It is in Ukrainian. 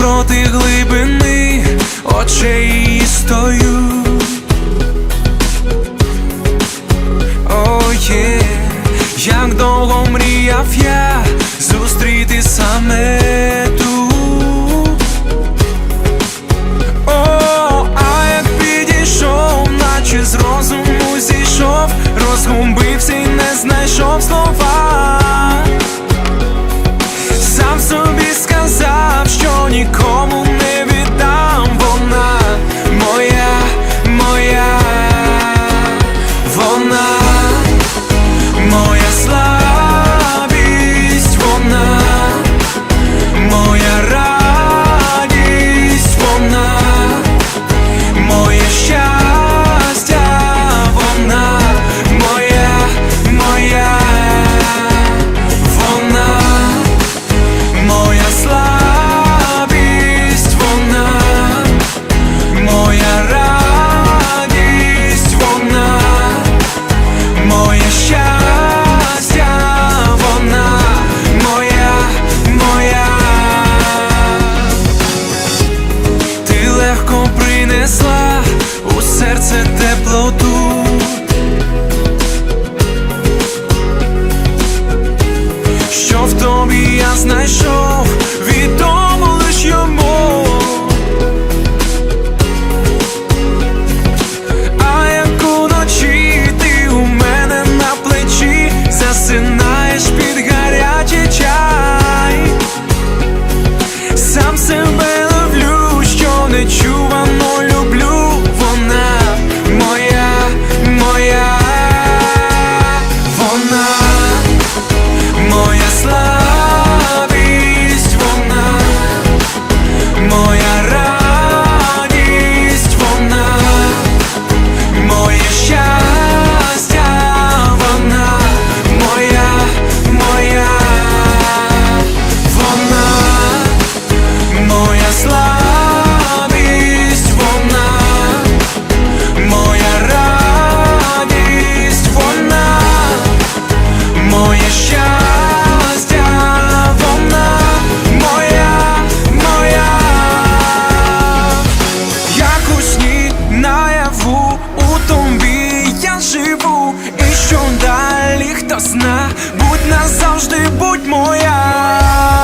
проти глибини очей стою. О, oh, є, yeah. як довго мріяв я. ясна, будь назавжди, будь моя.